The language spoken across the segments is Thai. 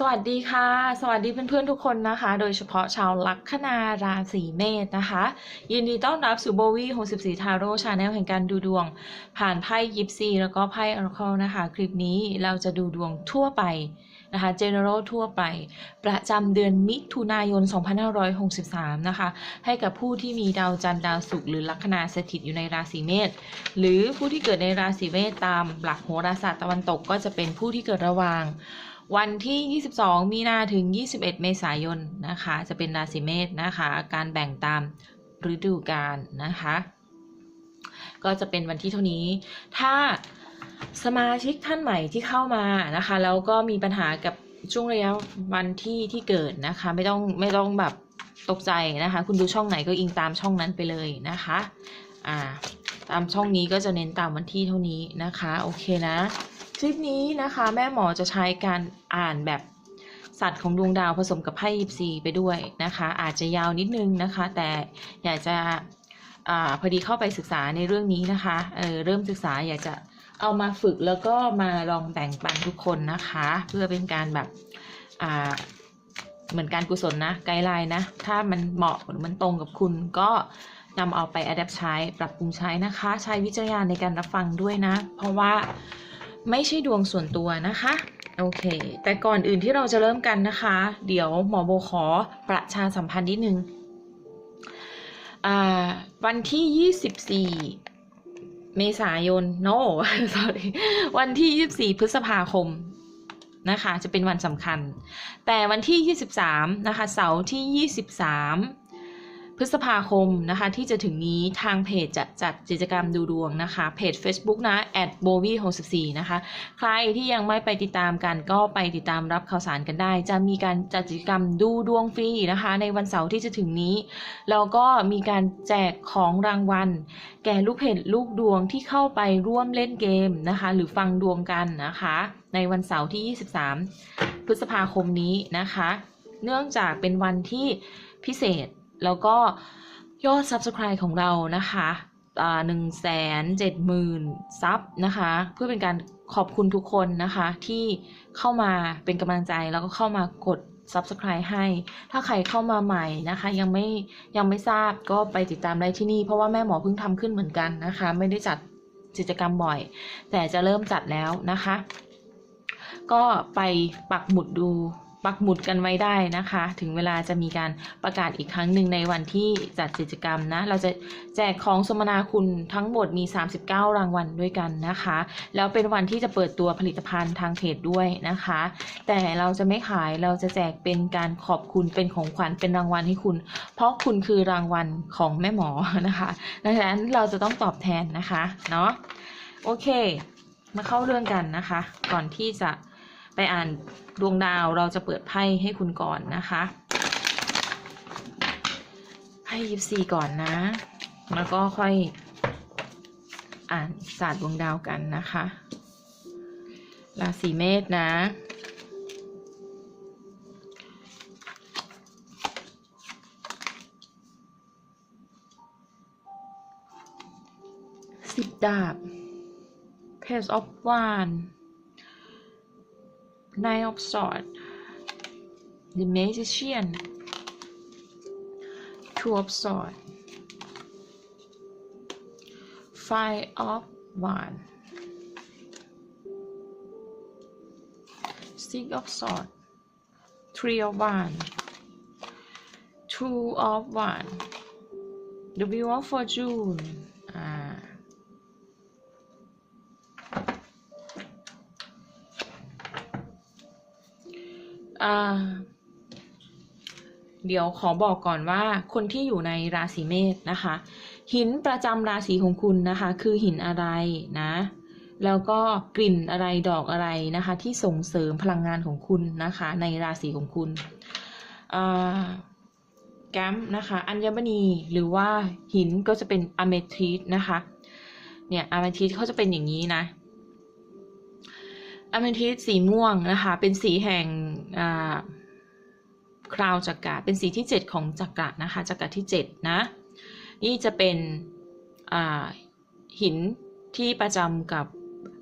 สวัสดีค่ะ สวัสดีเพื่อนๆทุกคนนะคะ โดยเฉพาะชาวลัคนาราศีเมษนะคะ ยินดีต้อนรับสู่โบวี่64 ทาโร่ชาแนลแห่งการดูดวง ผ่านไพ่ยิปซีแล้วก็ไพ่อ r ร c l e นะคะ คลิปนี้เราจะดูดวงทั่วไปนะคะ general ทั่วไป ประจำเดือนมิถุนายน 2563 นะคะ ให้กับผู้ที่มีดาวจันทร์ดาวศุกร์หรือลัคนาสถิตอยู่ในราศีเมษหรือผู้ที่เกิดในราศีเมษตามหลักโหราศาสตร์ตะวันตกก็จะเป็นผู้ที่เกิดระหว่าง วันที่ 22 มีนาถึง 21 เมษายนนะคะ จะเป็นราศีเมษนะคะ การแบ่งตามฤดูกาลนะคะ ก็จะเป็นวันที่เท่านี้ ถ้าสมาชิกท่านใหม่ที่เข้ามานะคะ แล้วก็มีปัญหากับช่วงระยะวันที่ที่เกิดนะคะ ไม่ต้องไม่ต้องแบบตกใจนะคะ คุณดูช่องไหนก็อิงตามช่องนั้นไปเลยนะคะ อ่า ตามช่องนี้ก็จะเน้นตามวันที่เท่านี้นะคะ โอเคนะ คลิปนี้นะคะ แม่หมอจะใช้การอ่านแบบสัตว์ของดวงดาวผสมกับไพ่ยิปซีไปด้วยนะคะ อาจจะยาวนิดนึงนะคะ แต่อยากจะอพอดีเข้าไปศึกษาในเรื่องนี้นะคะเเริ่มศึกษาอยากจะเอามาฝึกแล้วก็มาลองแบ่งปันทุกคนนะคะ เพื่อเป็นการแบบเหมือนการกุศลนะไกด์ไลน์นะ ถ้ามันเหมาะหรือมันตรงกับคุณก็นำเอาไปอัดแอปใช้ปรับปรุงใช้นะคะ ใช้วิจารณญาณในการรับฟังด้วยนะ เพราะว่า ไม่ใช่ดวงส่วนตัวนะคะ โอเค แต่ก่อนอื่นที่เราจะเริ่มกันนะคะ เดี๋ยวหมอโบขอประชาสัมพันธ์นิดนึงวันที่ 24 เมษายน no sorry วันที่ 24 พฤษภาคมนะคะ จะเป็นวันสำคัญ แต่วันที่ 23 นะคะ เสาร์ที่ 23 พฤษภาคมนะคะที่จะถึงนี้ทางเพจจะจัดกิจกรรมดูดวงนะคะเพจ Facebook นะ b o v i 64นะคะ ใครที่ยังไม่ไปติดตามกันก็ไปติดตามรับข่าวสารกันได้ จะมีการจัดกิจกรรมดูดวงฟรีนะคะ ในวันเสาร์ที่จะถึงนี้แล้วก็มีการแจกของรางวัล แก่ลูกเพจลูกดวงที่เข้าไปร่วมเล่นเกมนะคะ หรือฟังดวงกันนะคะ ในวันเสาร์ที่ 23 พฤษภาคมนี้นะคะ เนื่องจากเป็นวันที่พิเศษ แล้วก็ยอด Subscribe ของเรานะคะหนึ่งแสนเจ็ดหมื่นซับนะคะ เพื่อเป็นการขอบคุณทุกคนนะคะ ที่เข้ามาเป็นกำลังใจแล้วก็เข้ามากด Subscribe ให้ ถ้าใครเข้ามาใหม่นะคะ ยังไม่ยังไม่ทราบก็ไปติดตามได้ที่นี่ เพราะว่าแม่หมอเพิ่งทำขึ้นเหมือนกันนะคะ ไม่ได้จัดกิจกรรมบ่อย แต่จะเริ่มจัดแล้วนะคะ ก็ไปปักหมุดดู ปักหมุดกันไว้ได้นะคะ ถึงเวลาจะมีการประกาศอีกครั้งหนึ่งในวันที่จัดกิจกรรมนะ เราจะแจกของสมนาคุณทั้งหมดมี 39 รางวัลด้วยกันนะคะ แล้วเป็นวันที่จะเปิดตัวผลิตภัณฑ์ทางเพจด้วยนะคะ แต่เราจะไม่ขายเราจะแจกเป็นการขอบคุณเป็นของขวัญเป็นรางวัลให้คุณ เพราะคุณคือรางวัลของแม่หมอนะคะดังนั้นเราจะต้องตอบแทนนะคะเนาะโอเค มาเข้าเรื่องกันนะคะ ก่อนที่จะ ไปอ่านดวงดาวเราจะเปิดไพ่ให้คุณก่อนนะคะไพ่ยิปซีก่อนนะ แล้วก็ค่อยอ่านศาสตร์ดวงดาวกันนะคะ ราศีเมษนะ สิบดาบ Page of Wands Nine of Swords. The Magician. Two of Swords. Five of Wands. Six of Swords. Three of Wands. Two of Wands. The Wheel of Fortune. อ่ เดี๋ยวขอบอกก่อนว่าคนที่อยู่ในราศีเมษนะคะ หินประจำราศีของคุณนะคะ คือหินอะไรนะ แล้วก็กลิ่นอะไรดอกอะไรนะคะ ที่ส่งเสริมพลังงานของคุณนะคะ ในราศีของคุณแกมนะคะอัญมณีหรือว่าหินก็จะเป็นอะเมทิสนะคะเนี่ยอะเมทิสเขาจะเป็นอย่างนี้นะ อเมทิสสีม่วงนะคะเป็นสีแห่งคราวจักระเป็นสีที่ 7 ของจักระนะคะจักระที่7นะนี่จะเป็นหินที่ประจำกับ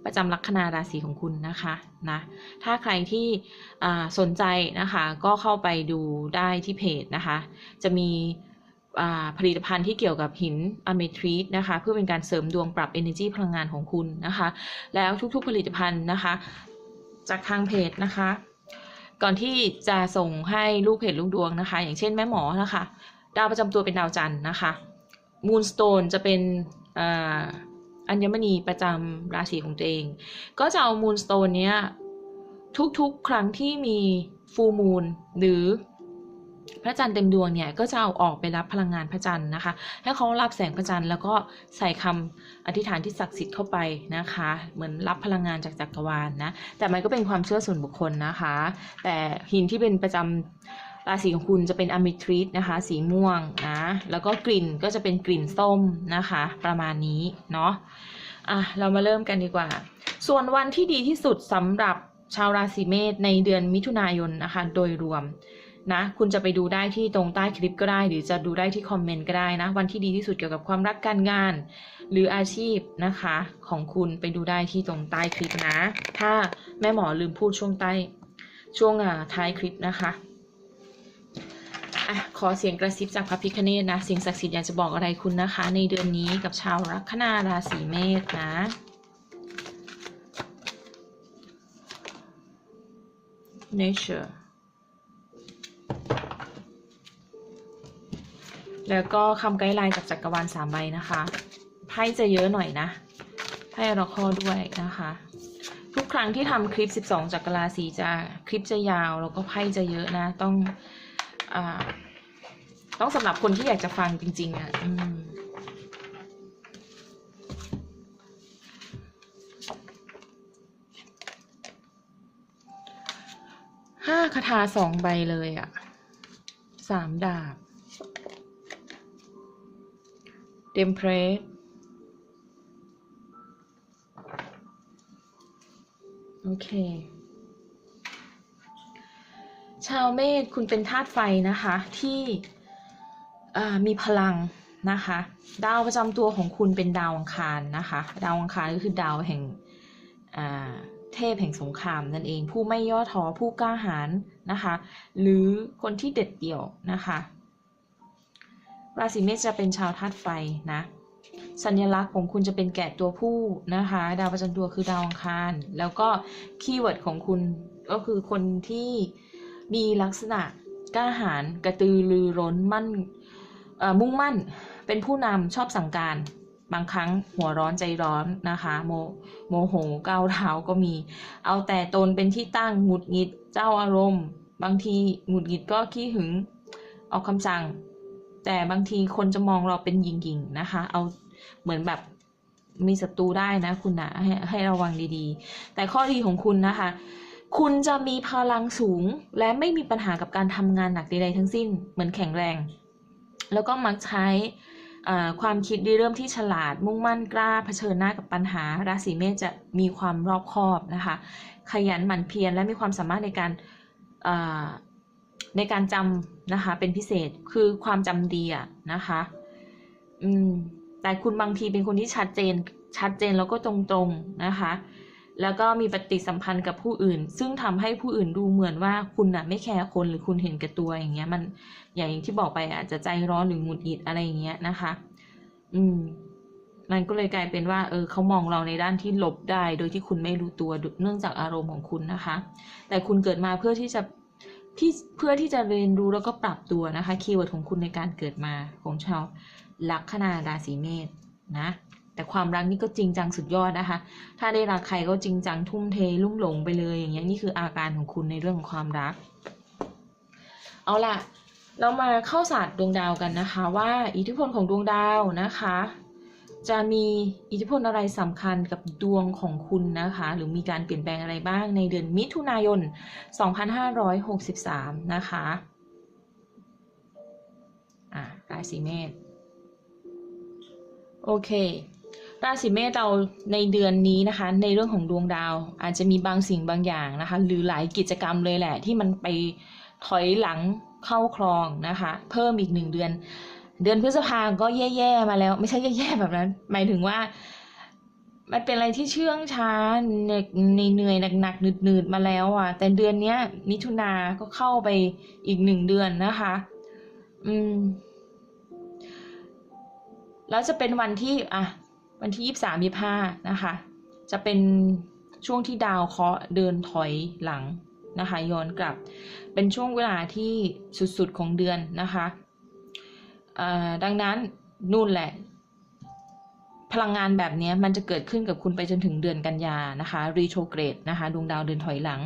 ประจำลัคนาราศีของคุณนะคะนะถ้าใครที่สนใจนะคะก็เข้าไปดูได้ที่เพจนะคะ จะมี ผลิตภัณฑ์ที่เกี่ยวกับหินอะเมทรีตนะคะเพื่อเป็นการเสริมดวงปรับ energy พลังงานของคุณนะคะ แล้วทุกๆผลิตภัณฑ์นะคะ จากทางเพจนะคะ ก่อนที่จะส่งให้ลูกเพจลูกดวงนะคะ อย่างเช่นแม่หมอนะคะ ดาวประจำตัวเป็นดาวจันทร์นะคะมูนสโตนจะเป็นอัญมณีประจำราศีของตัวเอง ก็จะเอามูนสโตนเนี้ยทุกๆครั้งที่มีฟูมูลหรือ พระจันทร์เต็มดวงเนี่ยก็จะเอาออกไปรับพลังงานพระจันทร์นะคะ ให้เขารับแสงพระจันทร์แล้วก็ใส่คำอธิษฐานที่ศักดิ์สิทธิ์เข้าไปนะคะ เหมือนรับพลังงานจากจักรวาลนะแต่มันก็เป็นความเชื่อส่วนบุคคลนะคะ แต่หินที่เป็นประจำราศีของคุณจะเป็นอะมิทริสนะคะ สีม่วงนะแล้วก็กลิ่นก็จะเป็นกลิ่นส้มนะคะ ประมาณนี้เนาะอะเรามาเริ่มกันดีกว่า ส่วนวันที่ดีที่สุดสำหรับชาวราศีเมษในเดือนมิถุนายนนะคะ โดยรวม นะ คุณจะไปดูได้ที่ตรงใต้คลิปก็ได้ หรือจะดูได้ที่คอมเมนต์ก็ได้นะ วันที่ดีที่สุดเกี่ยวกับความรักการงาน หรืออาชีพนะคะ ของคุณไปดูได้ที่ตรงใต้คลิปนะ ถ้าแม่หมอลืมพูดช่วงใต้ช่วงอ่าท้ายคลิปนะคะอะขอเสียงกระซิบจากพระพิคเนตนะ สิ่งศักดิ์สิทธิ์อยากจะบอกอะไรคุณนะคะ ในเดือนนี้กับชาวลัคนาราศีเมษนะ nature แล้วก็คำไกด์ไลน์จากจักรวาลสามใบนะคะไพ่จะเยอะหน่อยนะไพ่อราคอด้วยนะคะ ทุกครั้งที่ทำคลิป 12 จักรราศีจะคลิปจะยาวแล้วก็ไพ่จะเยอะนะ ต้องอต้องสำหรับคนที่อยากจะฟังจริง ๆอะอห้าคาถาสองใบเลยอะสามดาบ เดมเพรสโอเค ชาวเมษคุณเป็นธาตุไฟนะคะ ที่มีพลังนะคะ ดาวประจำตัวของคุณเป็นดาวอังคารนะคะ ดาวอังคารก็คือดาวแห่งเทพแห่งสงครามนั่นเอง ผู้ไม่ย่อท้อผู้กล้าหาญนะคะ หรือคนที่เด็ดเดี่ยวนะคะ ราศีเมษจะเป็นชาวธาตุไฟนะ สัญลักษณ์ของคุณจะเป็นแกะตัวผู้นะคะ ดาวประจำตัวคือดาวอังคาร แล้วก็คีย์เวิร์ดของคุณก็คือคนที่มีลักษณะกล้าหาญกระตือรือร้นมั่นมุ่งมั่นเป็นผู้นำชอบสั่งการบางครั้งหัวร้อนใจร้อนนะคะ โมโมโหก้าวร้าก็มี เอาแต่ตนเป็นที่ตั้งหงุดหงิดเจ้าอารมณ์ บางทีหงุดหงิดก็ขี้หึงออกคำสั่ง แต่บางทีคนจะมองเราเป็นหยิงๆนะคะ เอาเหมือนแบบมีศัตรูได้นะคุณนะให้ให้ระวังดีๆ แต่ข้อดีของคุณนะคะ คุณจะมีพลังสูงและไม่มีปัญหากับการทำงานหนักใดๆทั้งสิ้น เหมือนแข็งแรง แล้วก็มักใช้ความคิดริเริ่มที่ฉลาด มุ่งมั่นกล้าเผชิญหน้ากับปัญหา ราศีเมษจะมีความรอบคอบนะคะ ขยันหมั่นเพียรและมีความสามารถในการ ในการจำนะคะ เป็นพิเศษคือความจำดีอะนะคะ อืม แต่คุณบางทีเป็นคนที่ชัดเจน ชัดเจนแล้วก็ตรงๆนะคะ แล้วก็มีปฏิสัมพันธ์กับผู้อื่น ซึ่งทำให้ผู้อื่นดูเหมือนว่าคุณน่ะไม่แคร์คนหรือคุณเห็นแก่ตัวอย่างเงี้ย มันอย่างที่บอกไปอาจจะใจร้อนหรือหงุดหงิดอะไรอย่างเงี้ยนะคะ อืมมันก็เลยกลายเป็นว่า เออเขามองเราในด้านที่ลบได้ โดยที่คุณไม่รู้ตัวเนื่องจากอารมณ์ของคุณนะคะ แต่คุณเกิดมาเพื่อที่จะ ที่เพื่อที่จะเรียนรู้แล้วก็ปรับตัวนะคะคีย์เวิร์ดของคุณในการเกิดมาของชาวลัคนาราศีเมษนะ แต่ความรักนี่ก็จริงจังสุดยอดนะคะ ถ้าได้รักใครก็จริงจังทุ่มเทลุ่มหลงไปเลยอย่างเงี้ยนี่คืออาการของคุณในเรื่องของความรัก เอาล่ะ เรามาเข้าศาสตร์ดวงดาวกันนะคะ ว่าอิทธิพลของดวงดาวนะคะ จะมีอิทธิพลอะไรสำคัญกับดวงของคุณนะคะ หรือมีการเปลี่ยนแปลงอะไรบ้างในเดือนมิถุนายน 2563 นะคะอ่าราศีเมษโอเค ราศีเมษเราในเดือนนี้นะคะ ในเรื่องของดวงดาว อาจจะมีบางสิ่งบางอย่างนะคะ หรือหลายกิจกรรมเลยแหละ ที่มันไปถอยหลังเข้าคลองนะคะ เพิ่มอีกหนึ่งเดือน เดือนพฤษภาก็แย่ๆมาแล้ว ไม่ใช่แย่ๆแบบนั้น หมายถึงว่า มันเป็นอะไรที่เชื่องช้าเหนื่อยเหนื่อยหนักๆหนืดๆมาแล้วอะ แต่เดือนเนี้ย มิถุนาก็เข้าไปอีกหนึ่งเดือนนะคะ อืม แล้วจะเป็นวันที่ อะ วันที่ยี่สามยี่ห้านะคะ จะเป็นช่วงที่ดาวเคราะห์เดินถอยหลังนะคะ ย้อนกลับ เป็นช่วงเวลาที่สุดๆของเดือนนะคะ ดังนั้นนู่นแหละ พลังงานแบบนี้มันจะเกิดขึ้นกับคุณไปจนถึงเดือนกันยานะคะรีโทรเกรดนะคะดวงดาวเดินถอยหลัง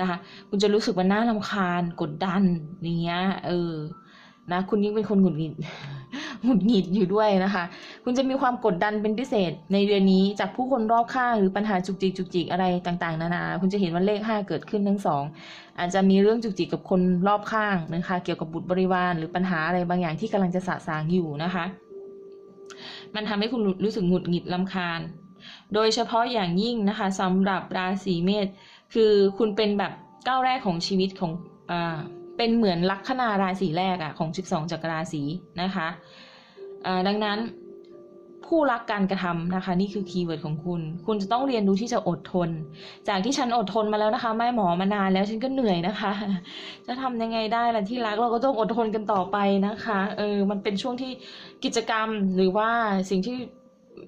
นะคะ คุณจะรู้สึกว่าน่าลำคาญกดดันอย่างเงี้ยเออ นะคุณยิ่งเป็นคนหงุดหงิดหงุดหงิดอยู่ด้วยนะคะ คุณจะมีความกดดันเป็นพิเศษในเดือนนี้จากผู้คนรอบข้างหรือปัญหาจุกจิกจุกจิกอะไรต่างๆ นานา คุณจะเห็นว่าเลขห้าเกิดขึ้นทั้งสองอาจจะมีเรื่องจุกจิกกับคนรอบข้างนะคะ เกี่ยวกับบุตรบริวารหรือปัญหาอะไรบางอย่างที่กำลังจะสะสางอยู่นะคะ มันทำให้คุณรู้สึกหงุดหงิดลำคาญ โดยเฉพาะอย่างยิ่งนะคะสำหรับราศีเมษคือคุณเป็นแบบก้าวแรกของชีวิตของอ่า เป็นเหมือนลัคนาราศีแรกอะของ 12 จักรราศีนะคะดังนั้นผู้รักการกระทำนะคะ นี่คือคีย์เวิร์ดของคุณ คุณจะต้องเรียนรู้ที่จะอดทน จากที่ฉันอดทนมาแล้วนะคะไม่หมอมานานแล้วฉันก็เหนื่อยนะคะ จะทำยังไงได้ล่ะที่รักเราก็ต้องอดทนกันต่อไปนะคะเออมันเป็นช่วงที่กิจกรรมหรือว่าสิ่งที่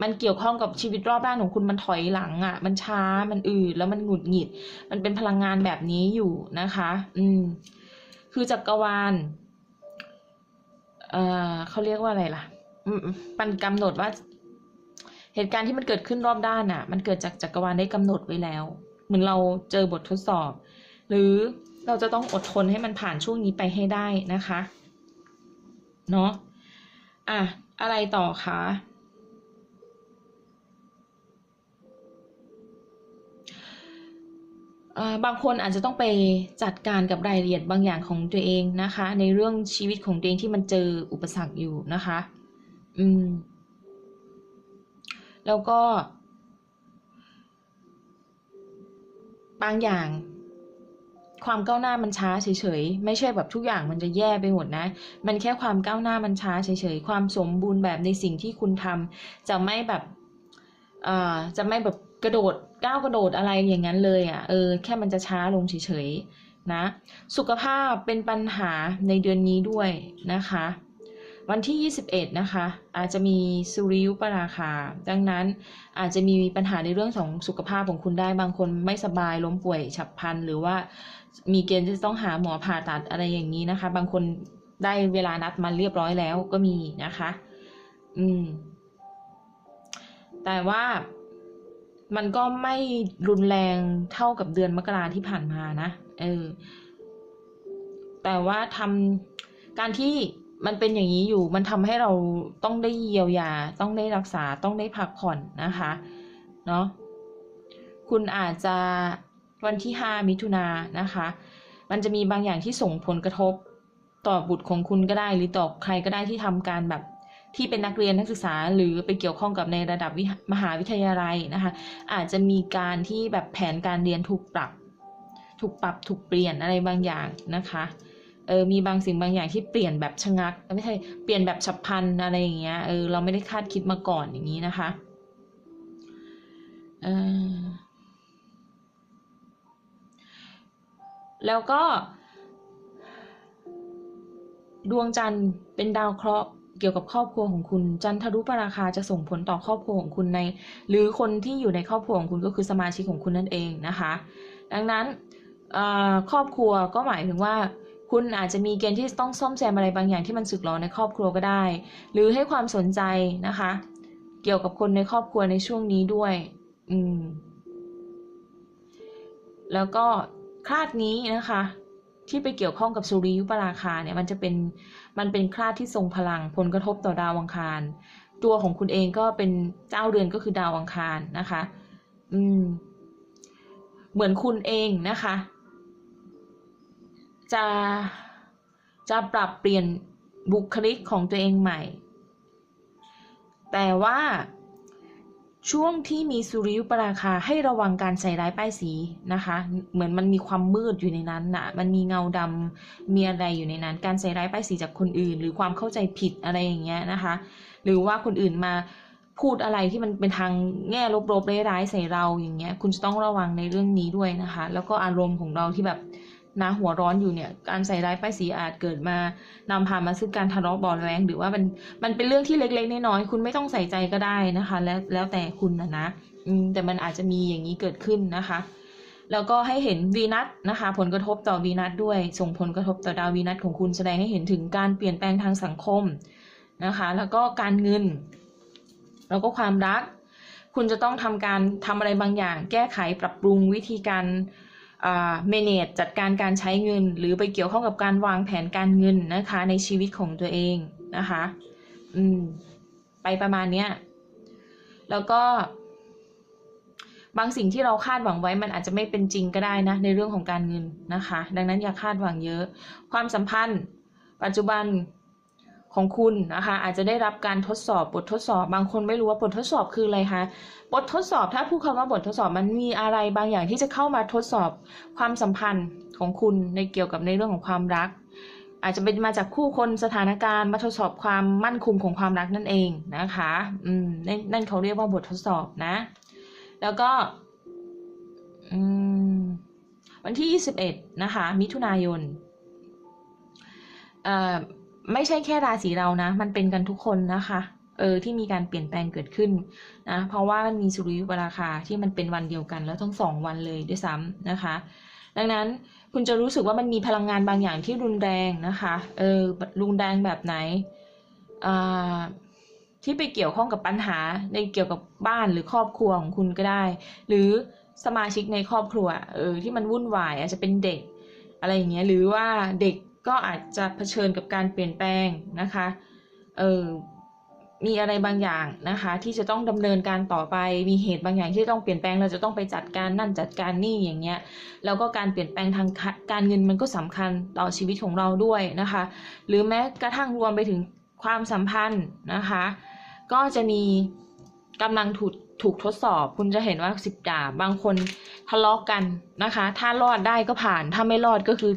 มันเกี่ยวข้องกับชีวิตรอบด้านของคุณมันถอยหลังอะ่ะ มันช้ามันอืดแล้วมันหงุดหงิด มันเป็นพลังงานแบบนี้อยู่นะคะ อืม คือจักรวาลเอ่อเขาเรียกว่าอะไรล่ะ มันกำหนดว่า เหตุการณ์ที่มันเกิดขึ้นรอบด้านอะ มันเกิดจากจักรวาลได้กำหนดไว้แล้ว เหมือนเราเจอบททดสอบ หรือเราจะต้องอดทนให้มันผ่านช่วงนี้ไปให้ได้นะคะ เนาะอะ อะไรต่อคะ เอ่อ บางคนอาจจะต้องไปจัดการกับรายละเอียดบางอย่างของตัวเองนะคะ ในเรื่องชีวิตของตัวเองที่มันเจออุปสรรคอยู่นะคะ อืม แล้วก็ บางอย่าง ความก้าวหน้ามันช้าเฉยๆ ไม่ใช่แบบทุกอย่างมันจะแย่ไปหมดนะ มันแค่ความก้าวหน้ามันช้าเฉยๆ ความสมบูรณ์แบบในสิ่งที่คุณทำจะไม่แบบ เอ่อ จะไม่แบบกระโดด ก้าวกระโดดอะไรอย่างนั้นเลยอะ่ะเออแค่มันจะช้าลงเฉยๆนะสุขภาพเป็นปัญหาในเดือนนี้ด้วยนะคะ วันที่ 21 นะคะ อาจจะมีสุริยุปราคา ดังนั้นอาจจะมีปัญหาในเรื่องของสุขภาพของคุณได้บางคนไม่สบายล้มป่วยฉับพลันหรือว่ามีเกณฑ์ที่จะต้องหาหมอผ่าตัดอะไรอย่างนี้นะคะ บางคนได้เวลานัดมาเรียบร้อยแล้วก็มีนะคะ อืม แต่ว่า มันก็ไม่รุนแรงเท่ากับเดือนมกราที่ผ่านมานะเออ แต่ว่าทำการที่มันเป็นอย่างนี้อยู่ มันทำให้เราต้องได้เยียวยา ต้องได้รักษาต้องได้พักผ่อนนะคะเนาะคุณอาจจะวันที่ห้ามิถุนานนะคะ มันจะมีบางอย่างที่ส่งผลกระทบต่อบุตรของคุณก็ได้ หรือต่อใครก็ได้ที่ทำการแบบ ที่เป็นนักเรียนนักศึกษา หรือไปเกี่ยวข้องกับในระดับมหาวิทยาลัยนะคะ อาจจะมีการที่แบบแผนการเรียนถูกปรับ ถูกปรับถูกเปลี่ยนอะไรบางอย่างนะคะเออมีบางสิ่งบางอย่างที่เปลี่ยนแบบชะงักไม่ใช่เปลี่ยนแบบฉับพลันอะไรอย่างเงี้ยเออเราไม่ได้คาดคิดมาก่อนอย่างนี้นะคะเออแล้วก็ ดวงจันทร์เป็นดาวเคราะห์ เกี่ยวกับครอบครัวของคุณ จันทรุปราคาจะส่งผลต่อครอบครัวของคุณใน หรือคนที่อยู่ในครอบครัวของคุณก็คือสมาชิกของคุณนั่นเองนะคะ ดังนั้นครอบครัวก็หมายถึงว่า คุณอาจจะมีเกณฑ์ที่ต้องซ่อมแซมอะไรบางอย่างที่มันสึกหรอในครอบครัวก็ได้ หรือให้ความสนใจนะคะ เกี่ยวกับคนในครอบครัวในช่วงนี้ด้วย อืมแล้วก็คาดนี้นะคะ ที่ไปเกี่ยวข้องกับสุริยุปราคาเนี่ยมันจะเป็นมันเป็นคลาดที่ทรงพลังผลกระทบต่อดาวอังคาร ตัวของคุณเองก็เป็นเจ้าเรือนก็คือดาวอังคารนะคะ อืม เหมือนคุณเองนะคะ จะจะปรับเปลี่ยนบุคลิกของตัวเองใหม่ แต่ว่า ช่วงที่มีสุริยุปราคาให้ระวังการใส่ร้ายป้ายสีนะคะ เหมือนมันมีความมืดอยู่ในนั้นนะ่ะมันมีเงาดำมีอะไรอยู่ในนั้น การใส่ร้ายป้ายสีจากคนอื่น หรือความเข้าใจผิดอะไรอย่างเงี้ยนะคะ หรือว่าคนอื่นมาพูดอะไรที่มันเป็นทางแง่ลบๆร้ายๆใส่เราอย่างเงี้ย คุณจะต้องระวังในเรื่องนี้ด้วยนะคะ แล้วก็อารมณ์ของเราที่แบบ นะหัวร้อนอยู่เนี่ยการใส่ร้ายป้ายสีอาจเกิดมานำพามาซึ่งการทะเลาะเบาะแวงหรือว่ามันมันเป็นเรื่องที่เล็กๆน้อยๆคุณไม่ต้องใส่ใจก็ได้นะคะ แล้วแล้วแต่คุณนะนะแต่มันอาจจะมีอย่างนี้เกิดขึ้นนะคะ แล้วก็ให้เห็นวีนัสนะคะ ผลกระทบต่อวีนัสด้วย ส่งผลกระทบต่อดาววีนัสของคุณแสดงให้เห็นถึงการเปลี่ยนแปลงทางสังคมนะคะ แล้วก็การเงิน แล้วก็ความรัก คุณจะต้องทำการทำอะไรบางอย่าง แก้ไขปรับปรุงวิธีการ เมเนจจัดการการใช้เงิน หรือไปเกี่ยวข้องกับการวางแผนการเงินนะคะ ในชีวิตของตัวเองนะคะ อืม ไปประมาณเนี้ย แล้วก็ บางสิ่งที่เราคาดหวังไว้มันอาจจะไม่เป็นจริงก็ได้นะ ในเรื่องของการเงินนะคะ ดังนั้นอย่าคาดหวังเยอะ ความสัมพันธ์ ปัจจุบัน ของคุณนะคะ อาจจะได้รับการทดสอบบททดสอบ บางคนไม่รู้ว่าบททดสอบคืออะไรคะบททดสอบถ้าพูดคำว่าบททดสอบมันมีอะไรบางอย่างที่จะเข้ามาทดสอบความสัมพันธ์ของคุณในเกี่ยวกับในเรื่องของความรัก อาจจะเป็นมาจากคู่คนสถานการณ์มาทดสอบความมั่นคงของความรักนั่นเองนะคะอืมนั่นนั่นเขาเรียกว่าบททดสอบนะ แล้วก็อืมวันที่ 21 นะคะ มิถุนายนเอ่อ ไม่ใช่แค่ราศีเรานะ มันเป็นกันทุกคนนะคะเออที่มีการเปลี่ยนแปลงเกิดขึ้นนะเพราะว่ามันมีสุริยุปราคาที่มันเป็นวันเดียวกัน แล้วทั้งสองวันเลยด้วยซ้ำนะคะ ดังนั้นคุณจะรู้สึกว่ามันมีพลังงานบางอย่างที่รุนแรงนะคะเออรุนแรงแบบไหนอ่าที่ไปเกี่ยวข้องกับปัญหาในเกี่ยวกับบ้านหรือครอบครัวของคุณก็ได้ หรือสมาชิกในครอบครัวเออที่มันวุ่นวายอาจจะเป็นเด็กอะไรอย่างเงี้ยหรือว่าเด็ก ก็อาจจะเผชิญกับการเปลี่ยนแปลงนะคะเออมีอะไรบางอย่างนะคะ ที่จะต้องดำเนินการต่อไปมีเหตุบางอย่างที่ต้องเปลี่ยนแปลงเราจะต้องไปจัดการนั่นจัดการนี่อย่างเงี้ยแล้วก็การเปลี่ยนแปลงทางการเงินมันก็สำคัญต่อชีวิตของเราด้วยนะคะ หรือแม้กระทั่งรวมไปถึงความสัมพันธ์นะคะ ก็จะมีกำลังถูกถูกทดสอบ คุณจะเห็นว่าสิบดาบบางคนทะเลาะกกันนะคะ ถ้ารอดได้ก็ผ่านถ้าไม่รอดก็คือ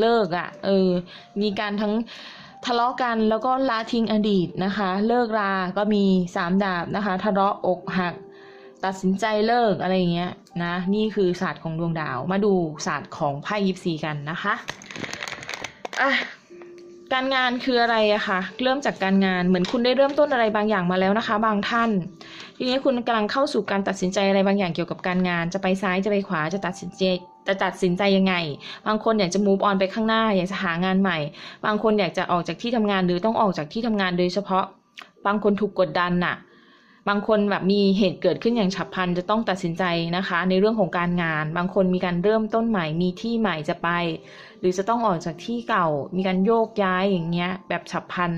เลิกอะ่ะเออมีการทั้งทะเลาะกันแล้วก็ละทิ้งอดีตนะคะ เลิกราก็มีสามดาบนะคะ ทะเลาะอกหัก ตัดสินใจเลิกอะไรอย่างเงี้ยนะนี่คือศาสตร์ของดวงดาว มาดูศาสตร์ของไพ่ยิปซีกันนะคะอะการงานคืออะไรอะคะเริ่มจากการงานเหมือนคุณได้เริ่มต้นอะไรบางอย่างมาแล้วนะคะ บางท่าน ทีนี้คุณกำลังเข้าสู่การตัดสินใจอะไรบางอย่างเกี่ยวกับการงาน จะไปซ้ายจะไปขวาจะตัดสินใจจะตัดสินใจยังไง บางคนอยากจะ move on ไปข้างหน้า อยากจะหางานใหม่ บางคนอยากจะออกจากที่ทำงานหรือต้องออกจากที่ทำงานโดยเฉพาะ บางคนถูกกดดันน่ะ บางคนแบบมีเหตุเกิดขึ้นอย่างฉับพลันจะต้องตัดสินใจนะคะ ในเรื่องของการงาน บางคนมีการเริ่มต้นใหม่ มีที่ใหม่จะไป หรือจะต้องออกจากที่เก่า มีการโยกย้ายอย่างเงี้ย แบบฉับพลัน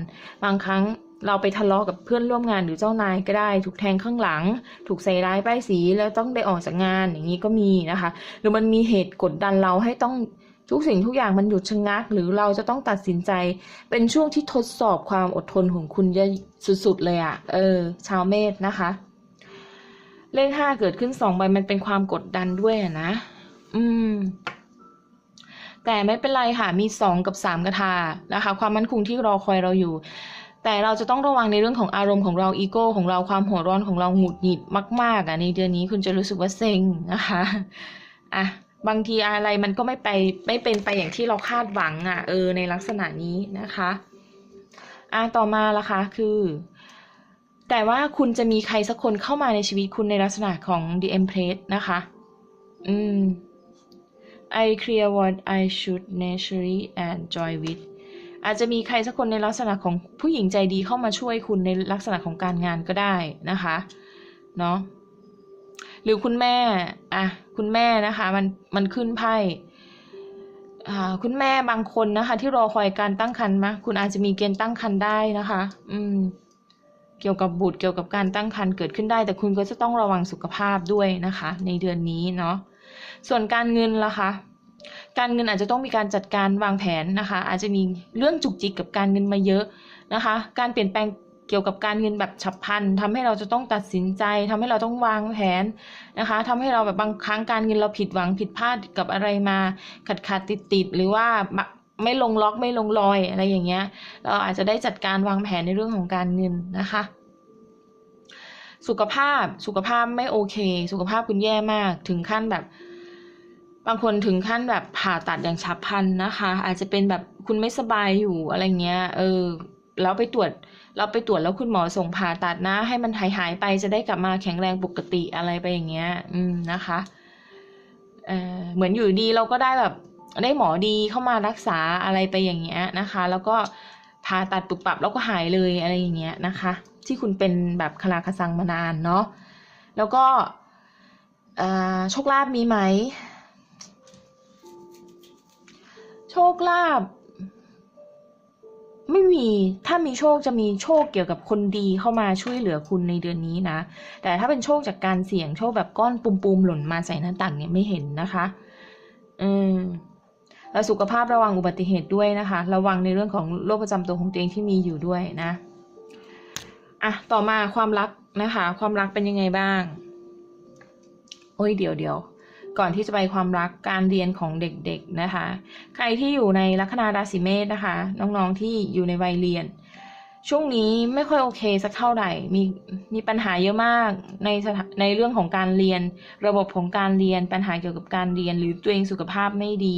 บางครั้ง เราไปทะเลาะกับเพื่อนร่วมงานหรือเจ้านายก็ได้ ถูกแทงข้างหลัง ถูกใส่ร้ายป้ายสีแล้วต้องได้ออกจากงานอย่างนี้ก็มีนะคะ หรือมันมีเหตุกดดันเราให้ต้องทุกสิ่งทุกอย่างมันหยุดชะงัก หรือเราจะต้องตัดสินใจ เป็นช่วงที่ทดสอบความอดทนของคุณจะสุดๆเลยอะ่ะ เออ ชาวเมษนะคะ เลขห้าเกิดขึ้นสองใบมันเป็นความกดดันด้วยนะ อืมแต่ไม่เป็นไรค่ะ มีสองกับสามกระทานะคะ ความมั่นคงที่รอคอยเราอยู่ แต่เราจะต้องระวังในเรื่องของอารมณ์ของเราอีโก้ของเราความหัวร้อนของเราหงุดหงิดมากๆอะในเดือนนี้คุณจะรู้สึกว่าเซ็งนะคะอะบางทีอะไรมันก็ไม่ไปไม่เป็นไปอย่างที่เราคาดหวังอะเออในลักษณะนี้นะคะอะต่อมาละคะคือแต่ว่าคุณจะมีใครสักคนเข้ามาในชีวิตคุณในลักษณะของ The Empress นะคะ อืม I clear what I should naturally and joy with อาจจะมีใครสักคนในลักษณะของผู้หญิงใจดีเข้ามาช่วยคุณในลักษณะของการงานก็ได้นะคะเนาะหรือคุณแม่อะคุณแม่นะคะ มันมันขึ้นไพ่อ่าคุณแม่บางคนนะคะ ที่รอคอยการตั้งครรภ์มะคุณอาจจะมีเกณฑ์ตั้งครรภ์ได้นะคะ อืม เกี่ยวกับบุตรเกี่ยวกับการตั้งครรภ์เกิดขึ้นได้ แต่คุณก็จะต้องระวังสุขภาพด้วยนะคะ ในเดือนนี้เนาะส่วนการเงินล่ะคะ การเงินอาจจะต้องมีการจัดการวางแผนนะคะ อาจจะมีเรื่องจุกจิกกับการเงินมาเยอะนะคะ การเปลี่ยนแปลงเกี่ยวกับการเงินแบบฉับพลันทำให้เราจะต้องตัดสินใจทำให้เราต้องวางแผนนะคะทำให้เราแบบบางครั้งการเงินเราผิดหวังผิดพลาดกับอะไรมาขัดขัดติดติดหรือว่าไม่ลงล็อกไม่ลงรอยอะไรอย่างเงี้ย เราอาจจะได้จัดการวางแผนในเรื่องของการเงินนะคะ สุขภาพสุขภาพไม่โอเค สุขภาพคุณแย่มากถึงขั้นแบบ บางคนถึงขั้นแบบผ่าตัดอย่างฉับพลันนะคะ อาจจะเป็นแบบคุณไม่สบายอยู่อะไรเงี้ย เออแล้วไปตรวจเราไปตรวจแล้วคุณหมอส่งผ่าตัดนะ ให้มันหายหายไปจะได้กลับมาแข็งแรงปกติอะไรไปอย่างเงี้ย อืมนะคะเออเหมือนอยู่ดีเราก็ได้แบบได้หมอดีเข้ามารักษาอะไรไปอย่างเงี้ยนะคะ แล้วก็ผ่าตัดปุบปับแล้วก็หายเลยอะไรอย่างเงี้ยนะคะ ที่คุณเป็นแบบคลาคสังมานานเนาะแล้วก็โชคลาภมีไหม โชคลาภไม่มีถ้ามีโชคจะมีโชคเกี่ยวกับคนดีเข้ามาช่วยเหลือคุณในเดือนนี้นะ แต่ถ้าเป็นโชคจากการเสี่ยงโชคแบบก้อนปุ่มๆหล่นมาใส่หน้าต่างเนี่ยไม่เห็นนะคะอืมแล้วสุขภาพระวังอุบัติเหตุด้วยนะคะ ระวังในเรื่องของโรคประจำตัวของตัวเองที่มีอยู่ด้วยนะอะต่อมาความรักนะคะ ความรักเป็นยังไงบ้าง โอ้ยเดี๋ยวเดี๋ยว ก่อนที่จะไปความรักการเรียนของเด็กๆนะคะ ใครที่อยู่ในลัคนาราศีเมษนะคะ น้องๆที่อยู่ในวัยเรียน ช่วงนี้ไม่ค่อยโอเคสักเท่าไหร่มีมีปัญหาเยอะมากในในเรื่องของการเรียน ระบบของการเรียน ปัญหาเกี่ยวกับการเรียน หรือตัวเองสุขภาพไม่ดี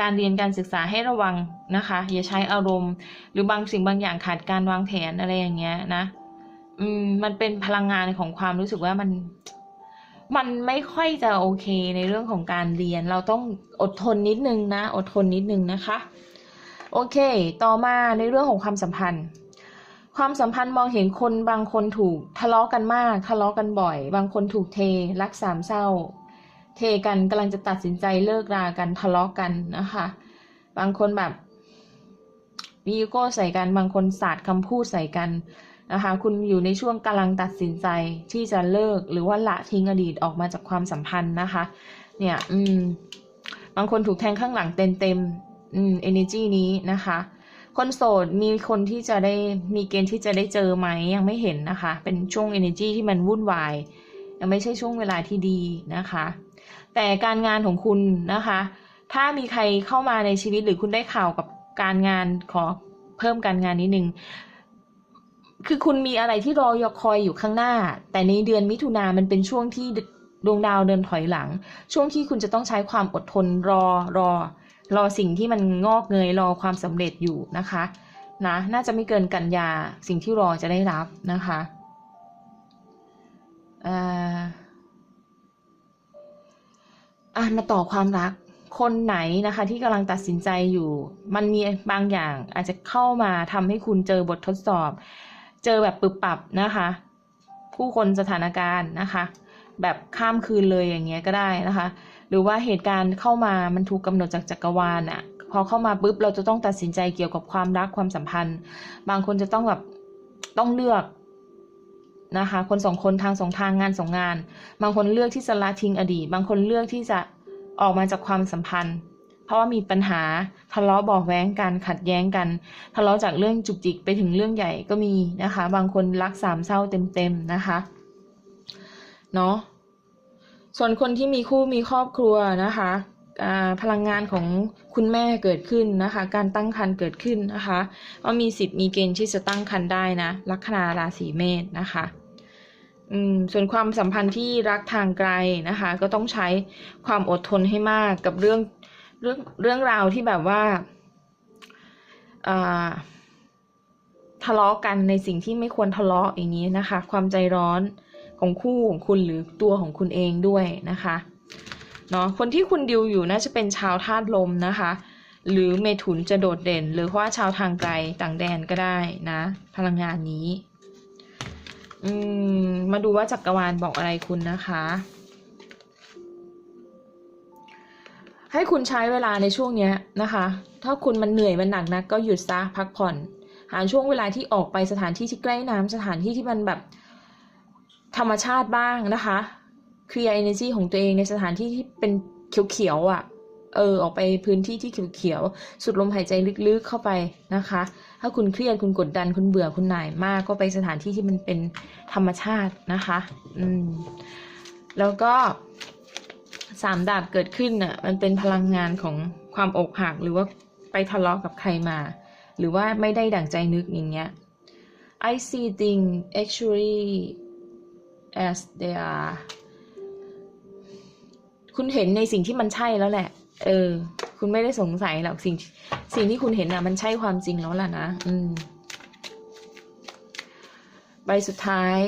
การเรียนการศึกษาให้ระวังนะคะ อย่าใช้อารมณ์ หรือบางสิ่งบางอย่างขาดการวางแผนอะไรอย่างเงี้ยนะอืมมันเป็นพลังงานของความรู้สึกว่ามัน มันไม่ค่อยจะโอเคในเรื่องของการเรียน เราต้องอดทนนิดนึงนะ อดทนนิดนึงนะคะ โอเค ต่อมาในเรื่องของความสัมพันธ์ ความสัมพันธ์มองเห็นคนบางคนถูกทะเลาะกันมาก ทะเลาะกันบ่อย บางคนถูกเทรักสามเศร้า เทกันกำลังจะตัดสินใจเลิกรากันทะเลาะกันนะคะ บางคนแบบมีโก้ใส่กัน บางคนสาดคำพูดใส่กัน นะคะ คุณอยู่ในช่วงกำลังตัดสินใจที่จะเลิกหรือว่าละทิ้งอดีตออกมาจากความสัมพันธ์นะคะ เนี่ย อืม บางคนถูกแทงข้างหลังเต็มเต็มอืม energy นี้นะคะ คนโสดมีคนที่จะได้มีเกณฑ์ที่จะได้เจอไหมยังไม่เห็นนะคะ เป็นช่วง energy ที่มันวุ่นวายยังไม่ใช่ช่วงเวลาที่ดีนะคะ แต่การงานของคุณนะคะ ถ้ามีใครเข้ามาในชีวิตหรือคุณได้ข่าวกับการงานขอเพิ่มการงานนิดนึง คือคุณมีอะไรที่รอยคอยอยู่ข้างหน้า แต่ในเดือนมิถุนามันเป็นช่วงที่ดวงดาวเดินถอยหลัง ช่วงที่คุณจะต้องใช้ความอดทนรอรอ รอสิ่งที่มันงอกเงยรอความสำเร็จอยู่นะคะนะน่าจะไม่เกินกันยาสิ่งที่รอจะได้รับนะคะอ่ามาต่อความรักคนไหนนะคะที่กำลังตัดสินใจอยู่ มันมีบางอย่างอาจจะเข้ามาทำให้คุณเจอบททดสอบ เจอแบบปึบปับนะคะ ผู้คนสถานการณ์นะคะ แบบข้ามคืนเลยอย่างเงี้ยก็ได้นะคะ หรือว่าเหตุการณ์เข้ามามันถูกกาหนดจากจักรวาลอะพอเข้ามาปุ๊บเราจะต้องตัดสินใจเกี่ยวกับความรักความสัมพันธ์ บางคนจะต้องแบบต้องเลือกนะคะ คนสองคนทางสองทางงานสองงาน บางคนเลือกที่จะละทิ้งอดีต บางคนเลือกที่จะออกมาจากความสัมพันธ์ เพราะว่ามีปัญหาทะเลาะบอกแว้งกันขัดแย้งกัน ทะเลาะจากเรื่องจุกจิกไปถึงเรื่องใหญ่ก็มีนะคะ บางคนรักสามเศร้าเต็มๆนะคะเนาะส่วนคนที่มีคู่มีครอบครัวนะคะพลังงานของคุณแม่เกิดขึ้นนะคะ การตั้งครรภ์เกิดขึ้นนะคะว่ามีสิทธิ์มีเกณฑ์ที่จะตั้งครรภ์ได้นะลัคนาราศีเมษนะคะอืมส่วนความสัมพันธ์ที่รักทางไกลนะคะ ก็ต้องใช้ความอดทนให้มากกับเรื่อง เรื่องเรื่องราวที่แบบว่าทะเลาะกันในสิ่งที่ไม่ควรทะเลาะอย่างนี้นะคะ ความใจร้อนของคู่ของคุณหรือตัวของคุณเองด้วยนะคะเนาะคนที่คุณดิวอยู่น่าจะเป็นชาวธาตุลมนะคะ หรือเมถุนจะโดดเด่น หรือว่าชาวทางไกลต่างแดนก็ได้นะ พลังงานนี้ อืมมาดูว่าจักรวาลบอกอะไรคุณนะคะ ให้คุณใช้เวลาในช่วงนี้นะคะ ถ้าคุณมันเหนื่อยมันหนักนะก็หยุดซะพักผ่อน หาช่วงเวลาที่ออกไปสถานที่ที่ใกล้น้ำสถานที่ที่มันแบบธรรมชาติบ้างนะคะเคลียร์ energy ของตัวเองในสถานที่ที่เป็นเขียวๆอะ่ะ เออ ออกไปพื้นที่ที่เขียวๆ สุดลมหายใจลึกๆเข้าไปนะคะ ถ้าคุณเครียดคุณกดดันคุณเบื่อคุณหน่ายมาก ก็ไปสถานที่ที่มันเป็นธรรมชาตินะคะ อืม แล้วก็ สามดาบเกิดขึ้นอะ มันเป็นพลังงานของความอกหักหรือว่าไปทะเลาะกับใครมา หรือว่าไม่ได้ดั่งใจนึกอย่างเงี้ย I see things actually as they are คุณเห็นในสิ่งที่มันใช่แล้วแหละ เออ คุณไม่ได้สงสัยหรอกสิ่งสิ่งที่คุณเห็นอะ มันใช่ความจริงแล้วล่ะนะ อืม ใบสุดท้าย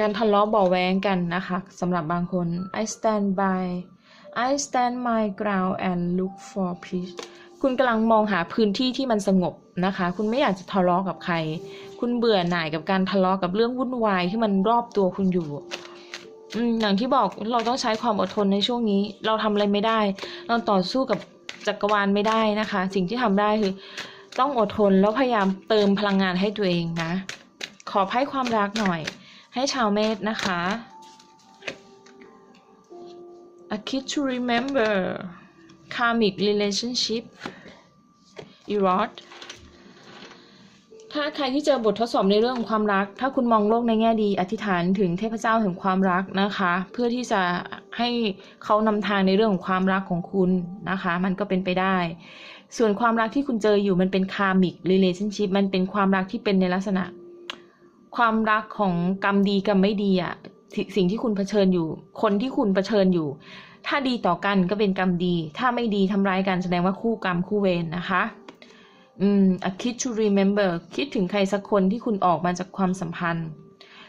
การทะเลาะเบาแวงกันนะคะสำหรับบางคน I stand by I stand my ground and look for peace คุณกำลังมองหาพื้นที่ที่มันสงบนะคะ คุณไม่อยากจะทะเลาะกับใคร คุณเบื่อหน่ายกับการทะเลาะกับเรื่องวุ่นวายที่มันรอบตัวคุณอยู่อืมอย่างที่บอกเราต้องใช้ความอดทนในช่วงนี้ เราทำอะไรไม่ได้ เราต่อสู้กับจักรวาลไม่ได้นะคะ สิ่งที่ทำได้คือ ต้องอดทนแล้วพยายามเติมพลังงานให้ตัวเองนะ ขอให้ความรักหน่อย ให้ชาวเมษนะคะ A kid to remember karmic relationship erod ถ้าใครที่เจอบททดสอบในเรื่องของความรัก ถ้าคุณมองโลกในแง่ดี อธิษฐานถึงเทพเจ้าแห่งความรักนะคะ เพื่อที่จะให้เขานำทางในเรื่องของความรักของคุณนะคะ มันก็เป็นไปได้ ส่วนความรักที่คุณเจออยู่มันเป็นคามิก relationship มันเป็นความรักที่เป็นในลักษณะ ความรักของกรรมดีกรรมไม่ดีอะสิสิ่งที่คุณเผชิญอยู่ คนที่คุณเผชิญอยู่ ถ้าดีต่อกันก็เป็นกรรมดี ถ้าไม่ดีทำร้ายกันแสดงว่าคู่กรรมคู่เวรนะคะ อืม a kid to remember คิดถึงใครสักคนที่คุณออกมาจากความสัมพันธ์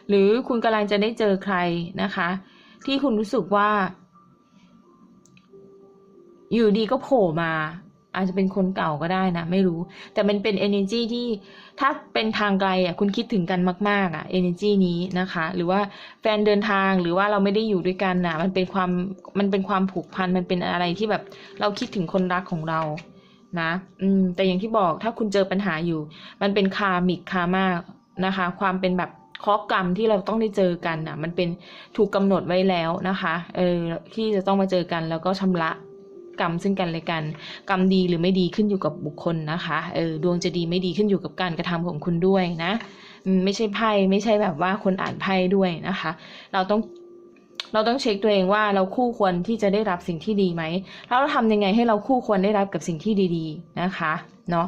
หรือคุณกำลังจะได้เจอใครนะคะ ที่คุณรู้สึกว่า อยู่ดีก็โผล่มา อาจจะเป็นคนเก่าก็ได้นะ ไม่รู้ แต่มันเป็น energy ที่ถ้าเป็นทางไกลอะคุณคิดถึงกันมาก ๆ อะ energy นี้นะคะ หรือว่าแฟนเดินทางหรือว่าเราไม่ได้อยู่ด้วยกันน่ะ มันเป็นความมันเป็นความผูกพันมันเป็นอะไรที่แบบ เราคิดถึงคนรักของเรานะ อืม แต่อย่างที่บอกถ้าคุณเจอปัญหาอยู่ มันเป็นคามิกคามานะคะ ความเป็นแบบเคราะกรรมที่เราต้องได้เจอกันน่ะ มันเป็นถูกกำหนดไว้แล้วนะคะ เออที่จะต้องมาเจอกันแล้วก็ชำระ กรรมซึ่งกันและกัน กรรมดีหรือไม่ดีขึ้นอยู่กับบุคคลนะคะเออดวงจะดีไม่ดีขึ้นอยู่กับการกระทำของคุณด้วยนะไม่ใช่ไพ่ไม่ใช่แบบว่าคนอ่านไพ่ด้วยนะคะ เราต้องเราต้องเช็คตัวเองว่าเราคู่ควรที่จะได้รับสิ่งที่ดีไหมแล้วเราทำยังไงให้เราคู่ควรได้รับกับสิ่งที่ดีๆนะคะเนาะ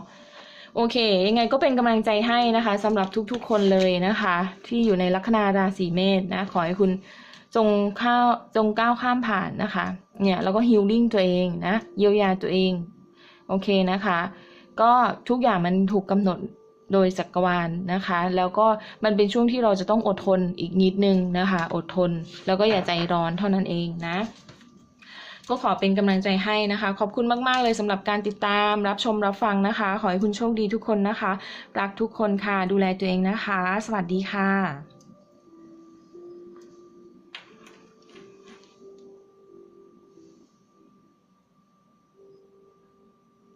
โอเค ยังไงก็เป็นกำลังใจให้นะคะสำหรับทุกๆคนเลยนะคะ ที่อยู่ในลัคนาราศีเมษนะ ขอให้คุณ จงข้าวจงก้าวข้ามผ่านนะคะ เนี่ยแล้วก็ฮิลลิ่งตัวเองนะเยียวยาตัวเอง โอเคนะคะ ก็ทุกอย่างมันถูกกำหนดโดยจักรวาลนะคะ แล้วก็มันเป็นช่วงที่เราจะต้องอดทนอีกนิดนึงนะคะ อดทน แล้วก็อย่าใจร้อนเท่านั้นเองนะ ก็ขอเป็นกำลังใจให้นะคะ ขอบคุณมาก ๆ เลยสำหรับการติดตามรับชมรับฟังนะคะ ขอให้คุณโชคดีทุกคนนะคะ รักทุกคนค่ะ ดูแลตัวเองนะคะ สวัสดีค่ะ